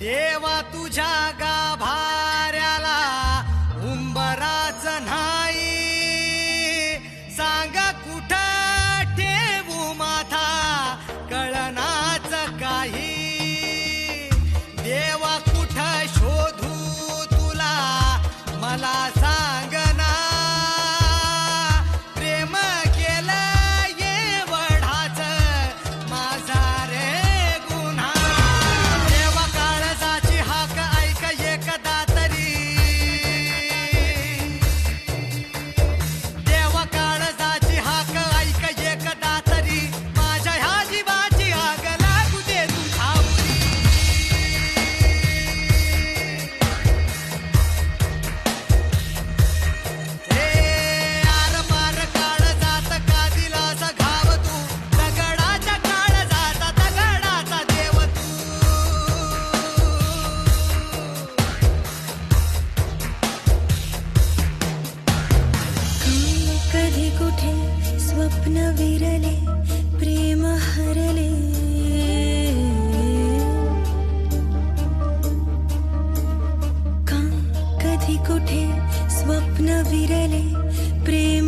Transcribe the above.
देवा तुझ्या गाभाऱ्याला उंबराच नाही. सांग कुठ ठेवू माथा कळनाच काही. देवा कुठ शोधू तुला? मला స్వప్న విరలే ప్రేమ హరలే कधी कुठे स्वप्न विरले प्रेम